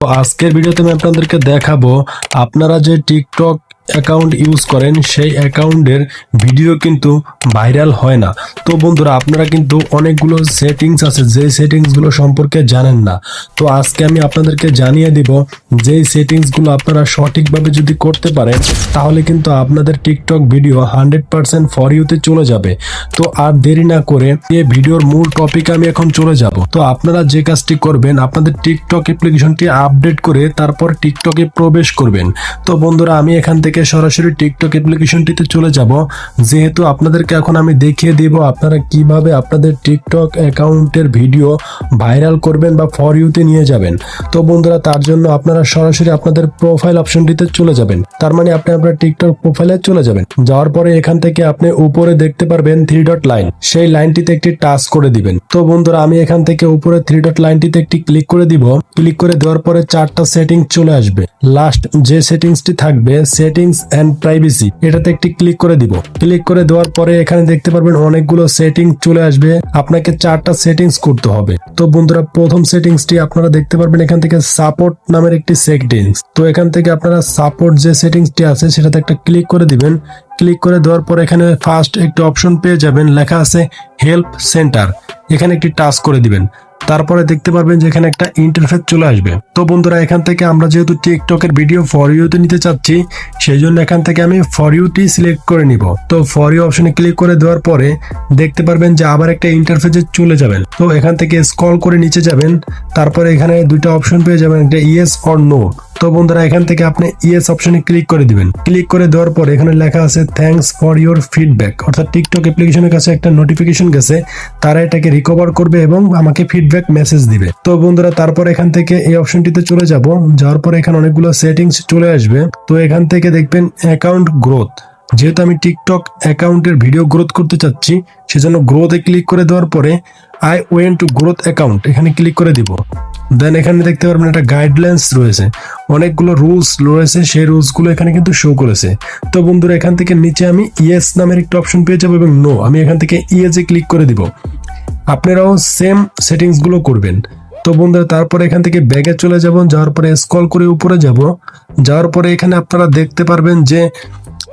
তো আজকের ভিডিওতে আমি আপনাদেরকে দেখাবো, আপনারা যে টিকটক অ্যাকাউন্ট ইউজ করেন, সেই অ্যাকাউন্টের ভিডিও কিন্তু ভাইরাল হয় না। তো বন্ধুরা, আপনারা কিন্তু অনেকগুলো সেটিংস আছে, যে সেটিংসগুলো সম্পর্কে জানেন না। তো আজকে আমি আপনাদেরকে জানিয়ে দিব যেই সেটিংসগুলো আপনারা সঠিকভাবে যদি করতে পারেন, তাহলে কিন্তু আপনাদের TikTok video hundred percent for ইউতে চলে যাবে। তো আর দেরি না করে এই ভিডিওর মূল টপিক আমি এখন চলে যাব। তো আপনারা যে কাজটি করবেন, আপনাদের টিকটক অ্যাপ্লিকেশনটি আপডেট করে তারপর টিকটকে প্রবেশ করবেন। তো বন্ধুরা, আমি এখান থেকে সরাসরি টিকটক অ্যাপ্লিকেশনটিতে চলে যাব। যেহেতু আপনাদেরকে এখন আমি দেখিয়ে দিব আপনারা কীভাবে আপনাদের টিকটক অ্যাকাউন্টের ভিডিও ভাইরাল করবেন বা ফর ইউতে নিয়ে যাবেন। তো বন্ধুরা, তার জন্য আপনারা সরাসরি আপনাদের প্রোফাইল অপশনটিতে চলে যাবেন। তার মানে আপনি আপনার টিকটক প্রোফাইলে চলে যাবেন। যাওয়ার পরে এখান থেকে আপনি উপরে দেখতে পারবেন থ্রি ডট লাইন সেই লাইনটিতে একটি টাচ করে দিবেন। তো বন্ধুরা, আমি এখান থেকে উপরে থ্রি ডট লাইনটিতে একটি ক্লিক করে দিব। ক্লিক করে দেওয়ার পরে চারটা সেটিং চলে আসবে। লাস্ট যে সেটিংসটি থাকবে সেটিংস অ্যান্ড প্রাইভেসি এটাতে একটি ক্লিক করে দিব। ক্লিক করে দেওয়ার পরে এখানে দেখতে পারবেন অনেকগুলো সেটিং চলে আসবে। আপনাকে চারটা সেটিংস করতে হবে। তো বন্ধুরা, প্রথম সেটিংসটি আপনারা দেখতে পারবেন এখান থেকে সাপোর্ট নামের একটি সেটিংস তো এখান থেকে আপনারা সাপোর্ট যে সেটিংসটি আছে, সেটাতে একটা ক্লিক করে দিবেন। ক্লিক করে দেওয়ার পর এখানে ফার্স্ট একটি অপশন পেয়ে যাবেন। লেখা আছে হেল্প সেন্টার এখানে একটি টাচ করে দিবেন। তারপরে দেখতে পারবেন যে এখানে একটা ইন্টারফেস চলে আসবে। তো বন্ধুরা, এখান থেকে আমরা যেহেতু টিকটকের ভিডিও ফর ইউতে নিতে চাচ্ছি, সেই জন্য এখান থেকে আমি ফর ইউটি সিলেক্ট করে নিব। তো ফর ইউ অপশনে ক্লিক করে দেওয়ার পরে দেখতে পারবেন যে আবার একটা ইন্টারফেসে চলে যাবেন। তো এখান থেকে স্ক্রল করে নিচে যাবেন। তারপরে এখানে দুইটা অপশন পেয়ে যাবেন, একটা ইয়েস অর নো তো বন্ধুরা, এখান থেকে আপনি ইয়েস অপশনে ক্লিক করে দিবেন। ক্লিক করে দেওয়ার পর এখানে লেখা আছে থ্যাঙ্কস ফর ইউর ফিডব্যাক অর্থাৎ টিকটক অ্যাপ্লিকেশনের কাছে একটা নোটিফিকেশন গেছে, তারা এটাকে রিকভার করবে এবং আমাকে ফিডব্যাক মেসেজ দিবে। তো বন্ধুরা, তারপর এখান থেকে এই অপশনটিতে চলে যাব। যাওয়ার পর এখানে অনেকগুলো সেটিংস চলে আসবে। তো এখান থেকে দেখবেন অ্যাকাউন্ট গ্রোথ যেহেতু আমি টিকটক অ্যাকাউন্টের ভিডিও গ্রোথ করতে চাচ্ছি, সেজন্য গ্রোথে ক্লিক করে দেওয়ার পরে I want to growth account এখানে ক্লিক করে দিব। দেন এখানে দেখতে পারবেন একটা গাইডলাইন্স রয়েছে। অনেকগুলো রুলস রয়েছে, সেই রুলসগুলো এখানে কিন্তু শো করেছে। তো বন্ধুরা, এখান থেকে নিচে আমি ইয়েস নামের একটা অপশন পেয়ে যাব এবং নো আমি এখান থেকে ইয়েসে ক্লিক করে দিব। আপনারাও সেম সেটিংসগুলো করবেন। তো বন্ধুরা, তারপরে এখান থেকে ব্যাগে চলে যাব, যাওয়ার পরে স্ক্রল করে উপরে যাব। যাওয়ার পরে এখানে আপনারা দেখতে পারবেন যে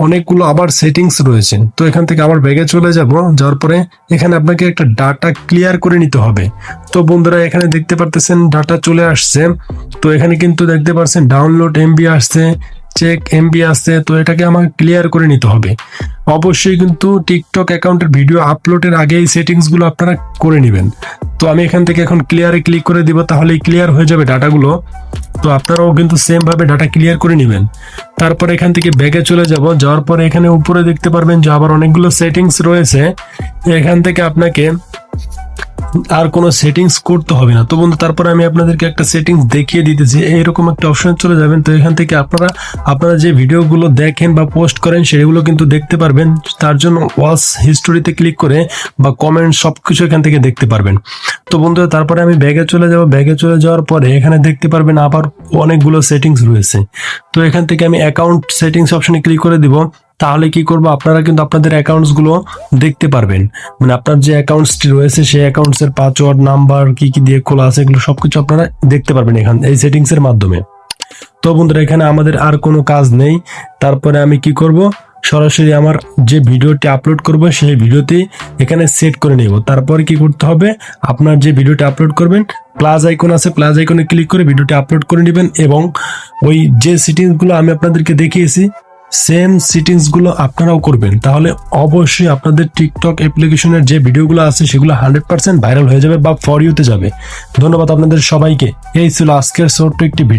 অনেকগুলো আবার সেটিংস রয়েছে। তো এখান থেকে আবার ব্যাগে চলে যাব। যাওয়ার পরে এখানে আপনাকে একটা ডাটা ক্লিয়ার করে নিতে হবে। তো বন্ধুরা, এখানে দেখতে পারতেছেন ডাটা চলে আসছে। তো এখানে কিন্তু দেখতে পাচ্ছেন ডাউনলোড এমবি আসছে। চেক এমবি আসছে তো এটাকে আমাকে ক্লিয়ার করে নিতে হবে। অবশ্যই কিন্তু টিকটক অ্যাকাউন্টের ভিডিও আপলোডের আগে এই সেটিংসগুলো আপনারা করে নেবেন। তো আমি এখান থেকে এখন ক্লিয়ারে ক্লিক করে দিব, তাহলেই ক্লিয়ার হয়ে যাবে ডাটাগুলো তো আপনারাও কিন্তু সেম ভাবে ডাটা ক্লিয়ার করে নেবেন। তারপর এখান থেকে ব্যাগে চলে যাব, যাওয়ার পরে এখানে উপরে দেখতে পারবেন যে আবার অনেকগুলো সেটিংস রয়েছে। এখান থেকে আপনাকে আর কোনো সেটিংস করতে হবে না। তো বন্ধু, তারপরে আমি আপনাদেরকে একটা সেটিংস দেখিয়ে দিতেছি। এইরকম একটা অপশন চলে যাবেন। তো এখান থেকে আপনারা আপনারা যে ভিডিওগুলো দেখেন বা পোস্ট করেন, সেগুলো কিন্তু দেখতে পারবেন। তার জন্য ওয়াচ হিস্টোরিতে ক্লিক করে বা কমেন্ট সব কিছু এখান থেকে দেখতে পারবেন। তো বন্ধুরা তারপরে আমি ব্যাগে চলে যাব। ব্যাগে চলে যাওয়ার পরে এখানে দেখতে পারবেন আবার অনেকগুলো সেটিংস রয়েছে। তো এখান থেকে আমি অ্যাকাউন্ট সেটিংস অপশনে ক্লিক করে দিব। তাহলে কি করব? আপনারা কিন্তু আপনাদের অ্যাকাউন্টসগুলো দেখতে পারবেন। মানে আপনার যে অ্যাকাউন্টসটি রয়েছে, সেই অ্যাকাউন্টস এর পাসওয়ার্ড নাম্বার কি কি দিয়ে খোলা আছে, এগুলো সবকিছু আপনারা দেখতে পারবেন এখান এই সেটিংস এর মাধ্যমে। তো বন্ধুরা, এখানে আমাদের আর কোনো কাজ নেই। তারপরে আমি কি করব? সরাসরি আমার যে ভিডিওটি আপলোড করব, সেই ভিডিওটি এখানে সেট করে নেব। তারপরে কি করতে হবে? আপনার যে ভিডিওটি আপলোড করবেন প্লাস আইকন আছে প্লাস আইকনে ক্লিক করে ভিডিওটি আপলোড করে নেবেন এবং ওই যে সেটিংসগুলো আমি আপনাদেরকে দেখিয়েছি সেম সিটিংসগুলো আপনারাও করবেন। তাহলে অবশ্যই আপনাদের টিকটক অ্যাপ্লিকেশনের যে ভিডিওগুলো আছে, সেগুলো হান্ড্রেড পার্সেন্ট ভাইরাল হয়ে যাবে বা ফর ইউতে যাবে। ধন্যবাদ আপনাদের সবাইকে। এই ছিল আজকের ছোট্ট একটি ভিডিও